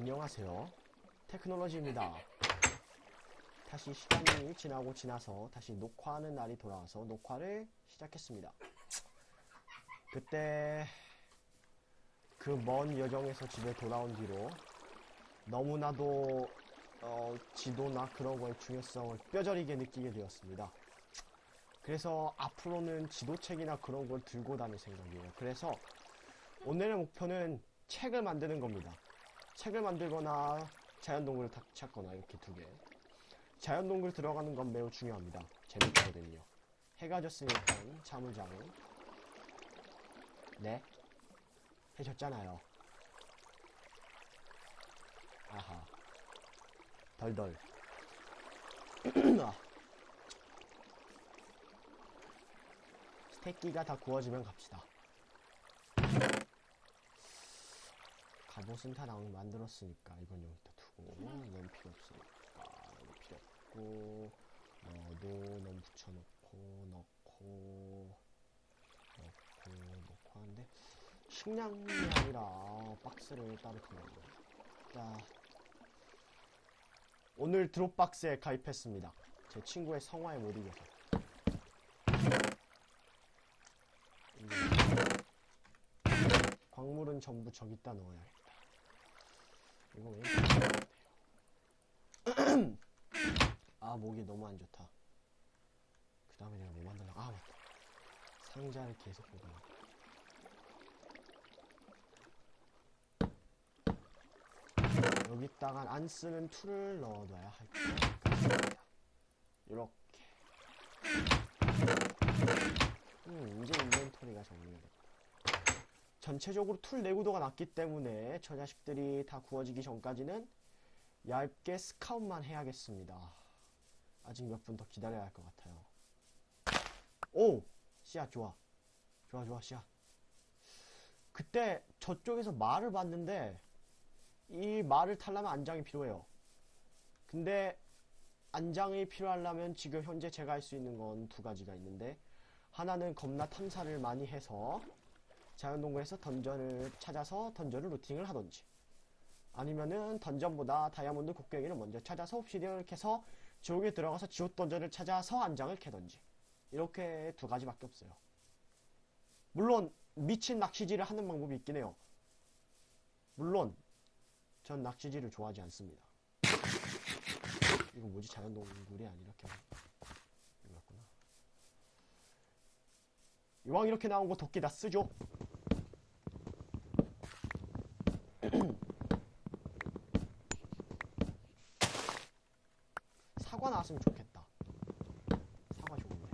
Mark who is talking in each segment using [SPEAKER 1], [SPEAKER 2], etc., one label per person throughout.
[SPEAKER 1] 안녕하세요. 테크놀로지입니다. 다시 시간이 지나고 지나서 다시 녹화하는 날이 돌아와서 녹화를 시작했습니다. 그때 그 먼 여정에서 집에 돌아온 뒤로 너무나도 어, 지도나 그런 거의 중요성을 뼈저리게 느끼게 되었습니다. 그래서 앞으로는 지도책이나 그런 걸 들고 다닐 생각이에요. 그래서 오늘의 목표는 책을 만드는 겁니다. 책을 만들거나 자연동굴을 탁 찾거나 이렇게 두 개. 자연동굴 들어가는 건 매우 중요합니다. 재밌거든요. 해가 졌으니까 잠을 자고. 네? 해줬잖아요. 아하. 덜덜. 아. 스테이키가 다 구워지면 갑시다. 갑옷은 다 나온 만들었으니까 이건 여기다 두고 넌 필요 없으니까 이거 필요 없고 너도 넌 붙여놓고 넣고 넣고 넣고 하는데 식량이 아니라 박스를 따로 두는거 자 오늘 드롭박스에 가입했습니다. 제 친구의 성화에 못 이겨서. 광물은 전부 저기다 넣어야겠다. 이거 왜 이렇게? 아, 목이 너무 안 좋다. 그 다음에 내가 뭐 만들려고, 아, 맞다. 상자를 계속 보고. 여기다가 안 쓰는 툴을 넣어둬야 할것 같습니다. 이렇게. 음, 이제 인벤토리가 정리가 됐다. 전체적으로 툴 내구도가 낮기 때문에 저 자식들이 다 구워지기 전까지는 얇게 스카웃만 해야겠습니다. 아직 몇 분 더 기다려야 할 것 같아요. 오! 씨앗 좋아. 좋아 좋아 씨앗. 그때 저쪽에서 말을 봤는데 이 말을 타려면 안장이 필요해요. 근데 안장이 필요하려면 지금 현재 제가 할 수 있는 건 두 가지가 있는데 하나는 겁나 탐사를 많이 해서 자연동굴에서 던전을 찾아서 던전을 루팅을 하던지 아니면은 던전보다 다이아몬드 곡괭이를 먼저 찾아서 옵시디언을 캐서 지옥에 들어가서 지옥 던전을 찾아서 안장을 캐던지 이렇게 두 가지밖에 없어요. 물론 미친 낚시질을 하는 방법이 있긴 해요. 물론 전 낚시질을 좋아하지 않습니다. 이거 뭐지 자연동굴이 아니라 이렇게 이거였구나. 이왕 이렇게 나온 거 도끼 다 쓰죠. 사과 나왔으면 좋겠다. 사과 좋은데.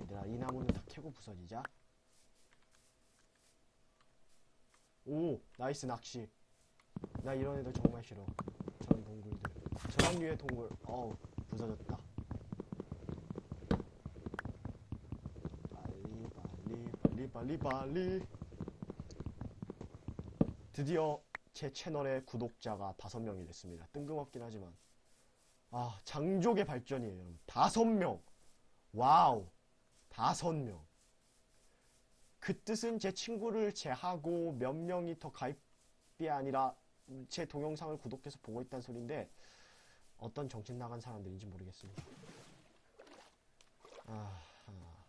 [SPEAKER 1] 얘들아, 이 나무는 다 캐고 부서지자. 오, 나이스 낚시. 나 이런 애들 정말 싫어. 저런 동굴들. 저런 류의 동굴. 어우, 부서졌다. 빨리, 빨리, 빨리, 빨리. 드디어 제 채널의 구독자가 다섯 명이 됐습니다. 뜬금없긴 하지만. 아, 장족의 발전이에요. 여러분. 다섯 명. 와우. 다섯 명. 그 뜻은 제 친구를 제하고 몇 명이 더 가입이 아니라 제 동영상을 구독해서 보고 있다는 소린데 어떤 정신 나간 사람들인지 모르겠습니다. 아, 아.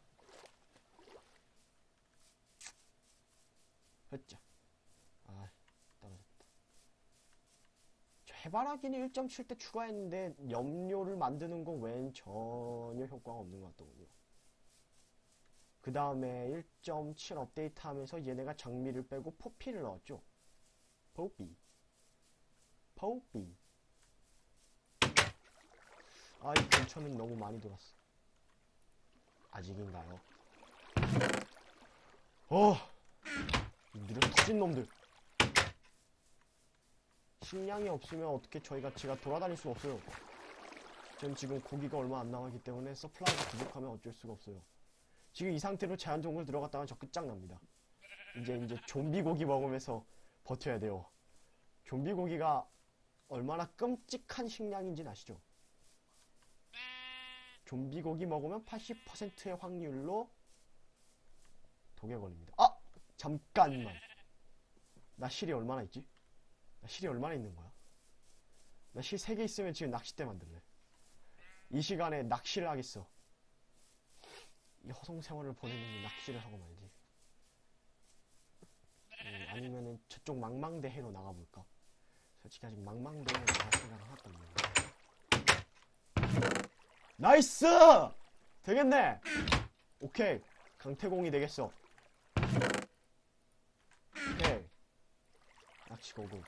[SPEAKER 1] 헛자. 아, 떨어졌다. 저 해바라기는 1.7대 추가했는데 염료를 만드는 거 외엔 전혀 효과가 없는 것 같더군요. 그 다음에 1.7 업데이트 하면서 얘네가 장미를 빼고 포피를 넣었죠. 포피. 포피. 아, 이 근처는 너무 많이 돌았어. 아직인가요? 어! 이 느려 터진 놈들. 식량이 없으면 어떻게 저희가 제가 돌아다닐 수가 없어요. 전 지금 고기가 얼마 안 남았기 때문에 서플라이가 부족하면 어쩔 수가 없어요. 지금 이 상태로 자연동굴 들어갔다가 저 끝장납니다. 이제 이제 좀비 고기 먹으면서 버텨야 돼요. 좀비 고기가 얼마나 끔찍한 식량인지 아시죠? 좀비 고기 먹으면 80%의 확률로 독에 걸립니다. 아! 잠깐만. 나 실이 얼마나 있지? 나 실이 얼마나 있는 거야? 나 실 3개 있으면 지금 낚싯대 만들래. 이 시간에 낚시를 하겠어. 이 허송세월을 보내는 낚시를 하고 말지. 음, 아니면은 저쪽 망망대해로 나가볼까? 솔직히 아직 망망대해로 나갈 생각은 하나도 없는데. 나이스! 되겠네! 오케이. 강태공이 되겠어. 오케이. 낚시 고고.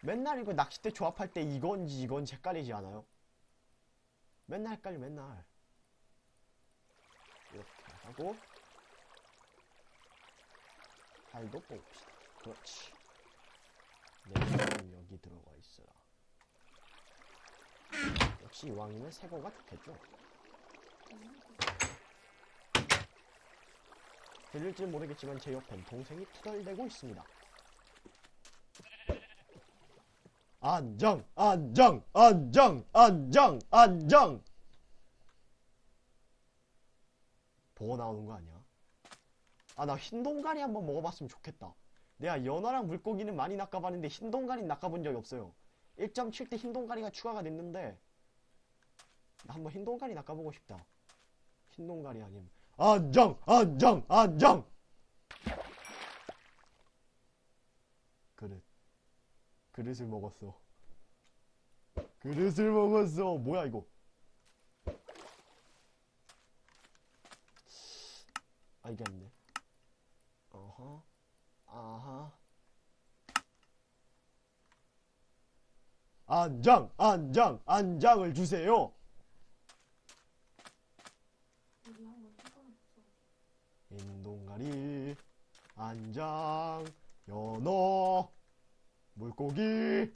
[SPEAKER 1] 맨날 이거 낚싯대 조합할 때 이건지 이건지 헷갈리지 않아요? 맨날 헷갈려, 맨날. 이렇게 하고, 팔도 뽑읍시다. 그렇지. 내는 여기 들어가 있어라. 역시 이왕이면 새거가 좋겠죠? 들릴지 모르겠지만 제 옆엔 동생이 투덜대고 있습니다. 안정, 안정, 안정, 안정, 안정. 보고 나오는 거 아니야? 아, 나 흰 동가리 한번 먹어봤으면 좋겠다. 내가 연어랑 물고기는 많이 낚아봤는데 흰 동가리 낚아본 적이 없어요. 1.7대 흰 동가리가 추가가 됐는데 나 한번 흰 동가리 낚아보고 싶다. 흰 동가리 아니면 안정, 안정, 안정. 그릇. 그릇을 먹었어. 그릇을 먹었어. 뭐야 이거? 알겠네. 어허. 아하. 안장, 안장, 안장을 주세요. 인동가리, 안장, 연어, 물고기.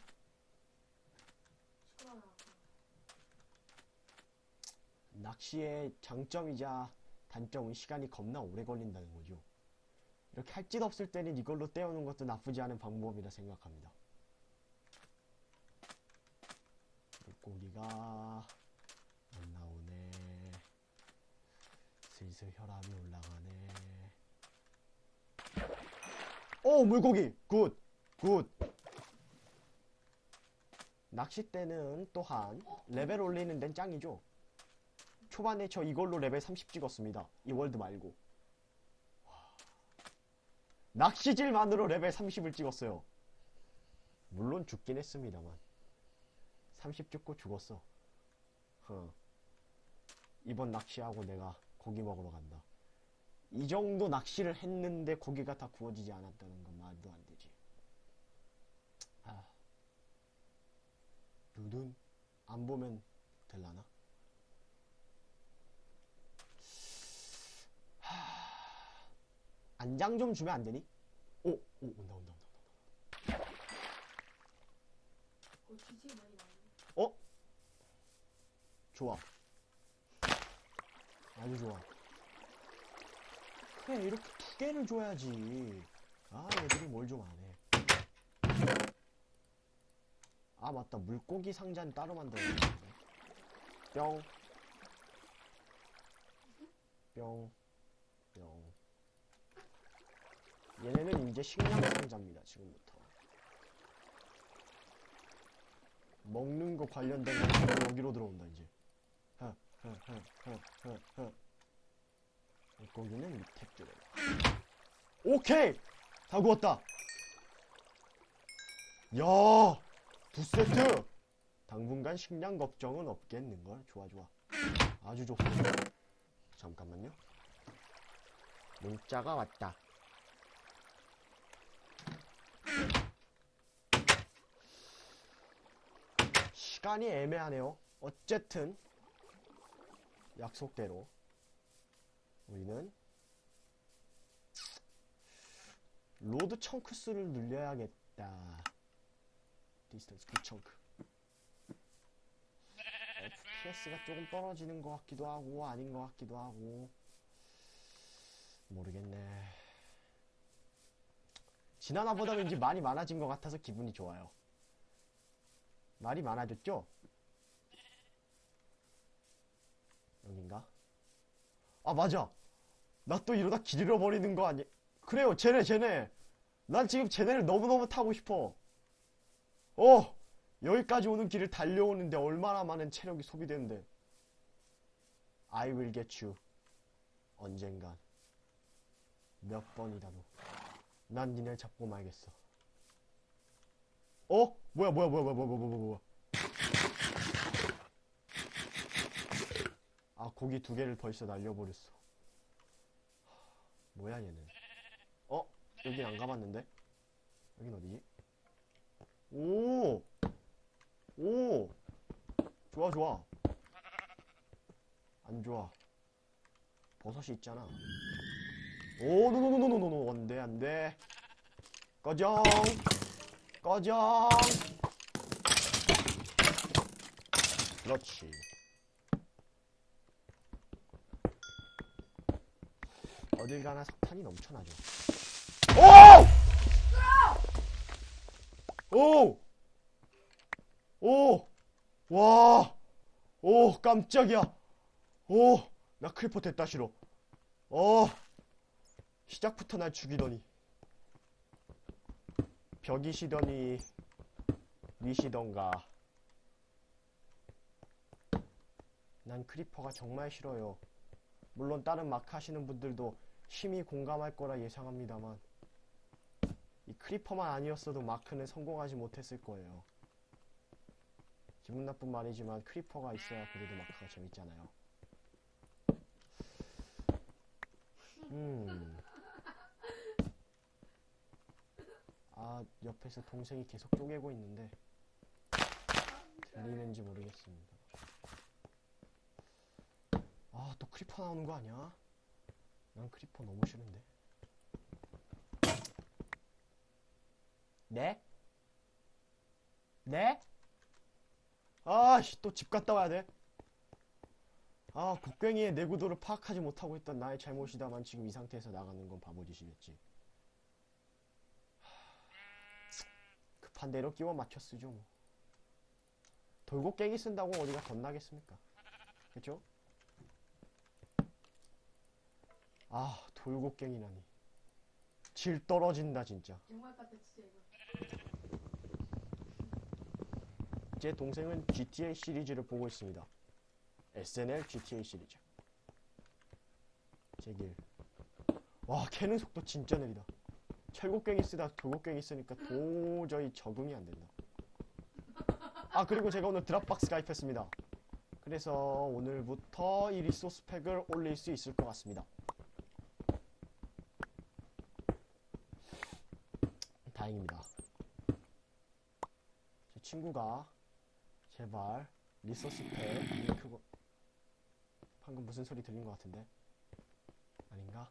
[SPEAKER 1] 낚시의 장점이자 단점은 시간이 겁나 오래 걸린다는 거죠. 이렇게 할 짓 없을 때는 이걸로 때우는 것도 나쁘지 않은 방법이라 생각합니다. 물고기가 안 나오네. 슬슬 혈압이 올라가네. 오, 물고기! 굿! 굿! 낚싯대는 또한 레벨 올리는 데는 짱이죠. 초반에 저 이걸로 레벨 30 찍었습니다. 이 월드 말고. 와. 낚시질만으로 레벨 30을 찍었어요. 물론 죽긴 했습니다만. 30 찍고 죽었어. 어. 이번 낚시하고 내가 고기 먹으러 간다. 이 정도 낚시를 했는데 고기가 다 구워지지 않았다는 건 말도 안되지. 아. 눈은 안 보면 될라나? 안장 좀 주면 안 되니? 오, 오, 온다, 온다, 온다.
[SPEAKER 2] 어, 기지 많이 나오네.
[SPEAKER 1] 어? 좋아. 아주 좋아. 그래, 이렇게 두 개를 줘야지. 아, 얘들이 뭘 좀 안 해. 아, 맞다. 물고기 상자는 따로 만들어야. 뿅. 뿅. 뿅. 얘네는 이제 식량 상자입니다, 지금부터. 먹는 거 관련된 거 여기로 들어온다, 이제. 물고기는 밑에 들어. 오케이! 다 구웠다! 야! 두 세트! 당분간 식량 걱정은 없겠는걸? 좋아, 좋아. 아주 좋습니다. 잠깐만요. 문자가 왔다. 시간이 애매하네요. 어쨌든 약속대로 우리는 로드 청크수를 늘려야겠다. 디스턴스 9청크. FPS가 조금 떨어지는 것 같기도 하고 아닌 것 같기도 하고 모르겠네. 지난화보다 왠지 많이 많아진 것 같아서 기분이 좋아요. 말이 많아졌죠? 여긴가? 아 맞아 나 또 이러다 길 잃어버리는 거 아니 그래요 쟤네 쟤네 난 지금 쟤네를 너무너무 타고 싶어. 어! 여기까지 오는 길을 달려오는데 얼마나 많은 체력이 소비되는데. I will get you. 언젠간. 몇 번이라도. 난 니네를 잡고 말겠어. 어? 뭐야, 뭐야, 뭐야, 뭐야, 뭐야, 뭐야, 뭐야. 아, 고기 두 개를 벌써 날려버렸어. 하, 뭐야, 얘는. 어? 여긴 안 가봤는데? 여긴 어디지? 오! 오! 좋아, 좋아. 안 좋아. 버섯이 있잖아. 오, 노노노노노노. 안 돼, 안 돼. 꺼정! 꺼정! 그렇지. 어딜 가나 석탄이 넘쳐나죠. 오! 오! 오! 와! 오, 깜짝이야. 오! 나 크리퍼 됐다 싫어. 어! 시작부터 날 죽이더니. 벽이시더니, 니시던가. 난 크리퍼가 정말 싫어요. 물론 다른 마크 하시는 분들도 심히 공감할 거라 예상합니다만. 이 크리퍼만 아니었어도 마크는 성공하지 못했을 거예요. 기분 나쁜 말이지만 크리퍼가 있어야 그래도 마크가 재밌잖아요. 음. 아, 옆에서 동생이 계속 쪼개고 있는데 들리는지 모르겠습니다. 아, 또 크리퍼 나오는 거 아니야? 난 크리퍼 너무 싫은데. 네? 네? 아씨, 또 집 갔다 와야 돼. 아, 곡괭이의 내구도를 파악하지 못하고 있던 나의 잘못이다만 지금 이 상태에서 나가는 건 바보짓이겠지. 하, 급한 대로 끼워 맞춰 쓰죠, 뭐. 돌곡괭이 쓴다고 어디가 겁나겠습니까? 그쵸? 아, 돌곡괭이라니. 질 떨어진다, 진짜.
[SPEAKER 2] 정말 같다 진짜 이거.
[SPEAKER 1] 제 동생은 GTA 시리즈를 보고 있습니다. SNL GTA 시리즈. 제길. 와, 캐는 속도 진짜 느리다. 철곡갱이 쓰다 돌곡갱이 쓰니까 도저히 적응이 안 된다. 아, 그리고 제가 오늘 드랍박스 가입했습니다. 그래서 오늘부터 이 리소스 팩을 올릴 수 있을 것 같습니다. 다행입니다. 제 친구가 제발. 리소스 팩 링크고 방금 무슨 소리 들린 것 같은데? 아닌가?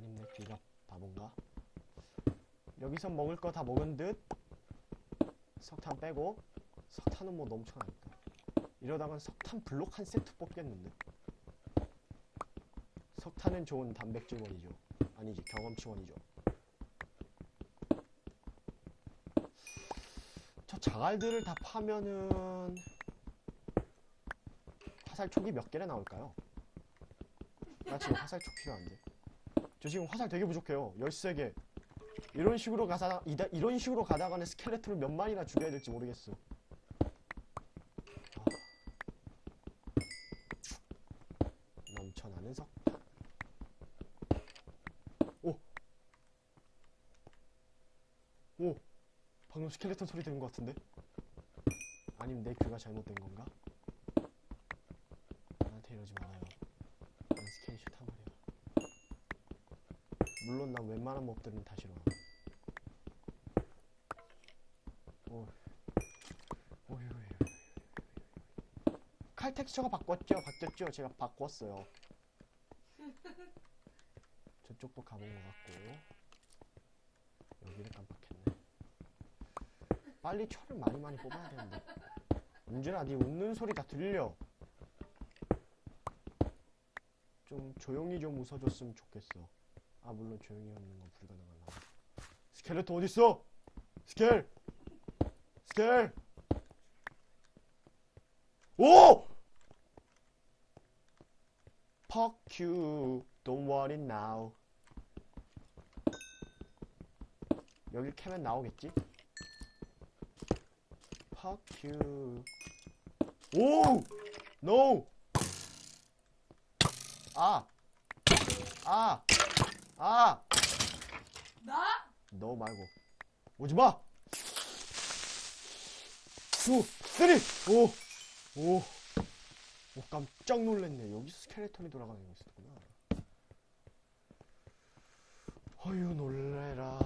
[SPEAKER 1] 내 귀가 바본가? 여기서 먹을 거 다 먹은 듯? 석탄 빼고? 석탄은 뭐 넘쳐나니까. 이러다간 석탄 블록 한 세트 뽑겠는데 석탄은 좋은 단백질원이죠. 아니지 경험치원이죠 저 자갈들을 다 파면은 화살촉이 몇 개나 나올까요? 나 지금 화살촉 필요한데 저 지금 화살 되게 부족해요. 13개. 이런 식으로 가사 이다, 이런 식으로 가다가는 스켈레톤을 몇 마리나 죽여야 될지 모르겠어 방금 스켈레톤 소리 들은 것 같은데? 아니면 내 귀가 잘못된 건가? 나한테 이러지 말아요. 난 스켈이 싫단 말이야. 물론 난 웬만한 몹들은 다 싫어. 오, 오유, 칼 텍스처가 바꿨죠? 바뀌었죠? 제가 바꿨어요. 저쪽도 가본 것 같고 여기를 깜빡했네. 빨리 철을 많이 많이 뽑아야 되는데. 문준아, 네 웃는 소리 다 들려. 좀 조용히 좀 웃어줬으면 좋겠어. 아, 물론 조용히 웃는 건 불가능하나. 스켈레톤 어딨어? 스켈! 스켈! 오! Fuck you. Don't worry now. 여길 캐면 나오겠지? Fuck you. 오! No! 아! 아! 아!
[SPEAKER 2] 나?
[SPEAKER 1] 너 말고. 오지 마! 오! 쓰리! 오! 오! 오, 깜짝 놀랐네. 여기 스켈레톤이 돌아가는 거 있었구나. 어휴, 놀래라.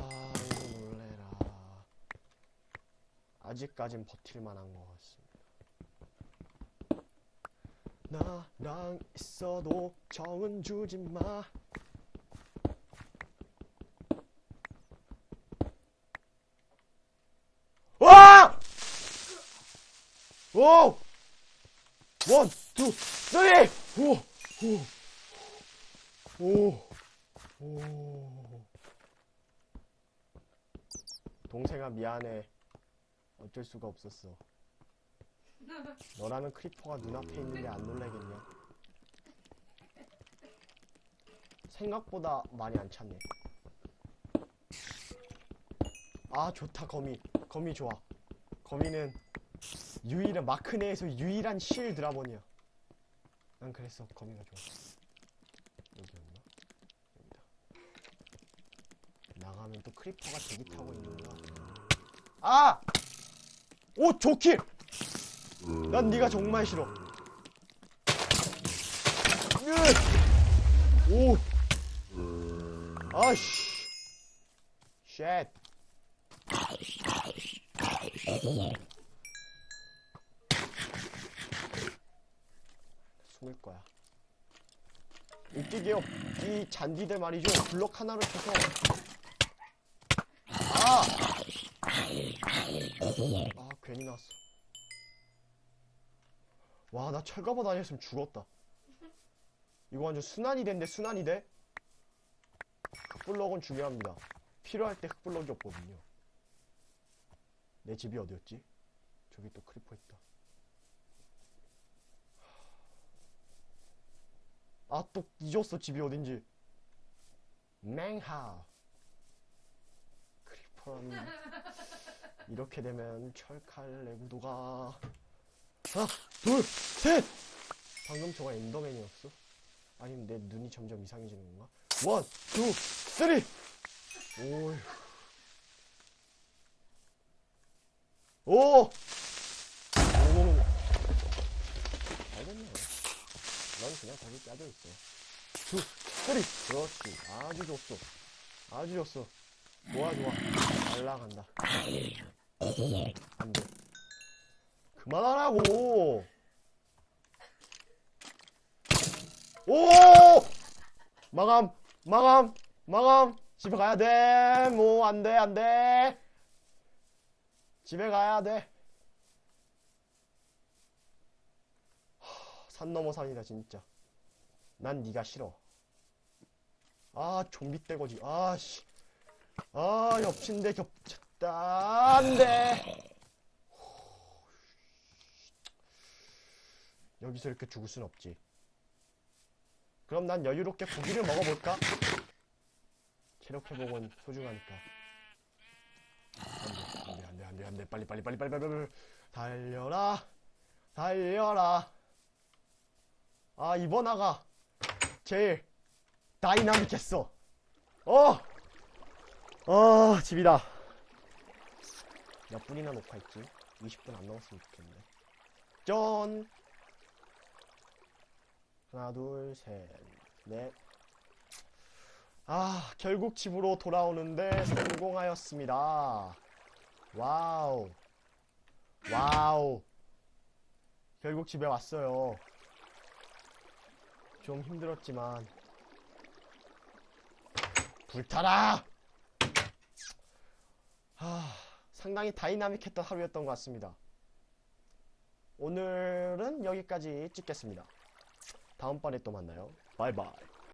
[SPEAKER 1] 아직까진 버틸만한 것 같습니다. 나랑 있어도 정은 주지 마. 와! 오! 원, 투, 쓰리! 오! 오! 오! 오! 동생아 미안해. 어쩔 수가 없었어. 너라는 크리퍼가 눈앞에 있는데 안 놀라겠냐? 생각보다 많이 안 찼네. 아 좋다 거미 거미 좋아 거미는 유일한 마크 내에서 유일한 실 드라본이야 난 그랬어 거미가 좋아 여기였나? 여기다 나가면 또 크리퍼가 대기 타고 있는가 아! 오 조킬! 난 네가 정말 싫어 으! 오! 아씨 쉣 숨을 거야. 웃기게요. 이 잔디들 말이죠. 블럭 하나를 쳐서. 아! 아, 괜히 나왔어. 와, 나 철가보 다녔으면 죽었다. 이거 완전 순환이 된대, 순환이 돼? 흑블럭은 중요합니다. 필요할 때 흑블럭이 없거든요. 내 집이 어디였지? 저기 또 크리퍼 있다. 아, 또 잊었어, 집이 어딘지. 맹하. 크리퍼는 이렇게 되면 철칼 내구도가 하나, 둘, 셋! 방금 저거 엔더맨이었어? 아니면 내 눈이 점점 이상해지는 건가? 원, 투, 쓰리! 오이. 오! 오오오. 알겠네. 넌 그냥 거기 짜져 있어. 투, 쓰리. 그렇지. 아주 좋소. 아주 좋소. 좋아, 좋아. 날라간다. 안 돼. 그만하라고! 오! 마감! 마감! 마감! 집에 가야 돼! 뭐, 안 돼, 안 돼! 집에 가야 돼. 하, 산 넘어 산이다 진짜. 난 네가 싫어. 아 좀비 떼거지. 아 씨. 아 겹친데 겹쳤다. 안 돼. 여기서 이렇게 죽을 순 없지. 그럼 난 여유롭게 고기를 먹어볼까? 체력 회복은 소중하니까. 안돼 안돼 안돼 안돼 빨리 빨리 빨리 빨리 빨리 빨리 달려라 달려라 아 이번 화가 제일 다이나믹했어 어! 어 집이다 몇 분이나 녹화했지? 20분 안 넘었으면 좋겠네 전 하나 둘셋넷 아, 결국 집으로 돌아오는데 성공하였습니다. 와우. 와우. 결국 집에 왔어요. 좀 힘들었지만. 불타라! 아, 상당히 다이나믹했던 하루였던 것 같습니다. 오늘은 여기까지 찍겠습니다. 다음번에 또 만나요. 바이바이.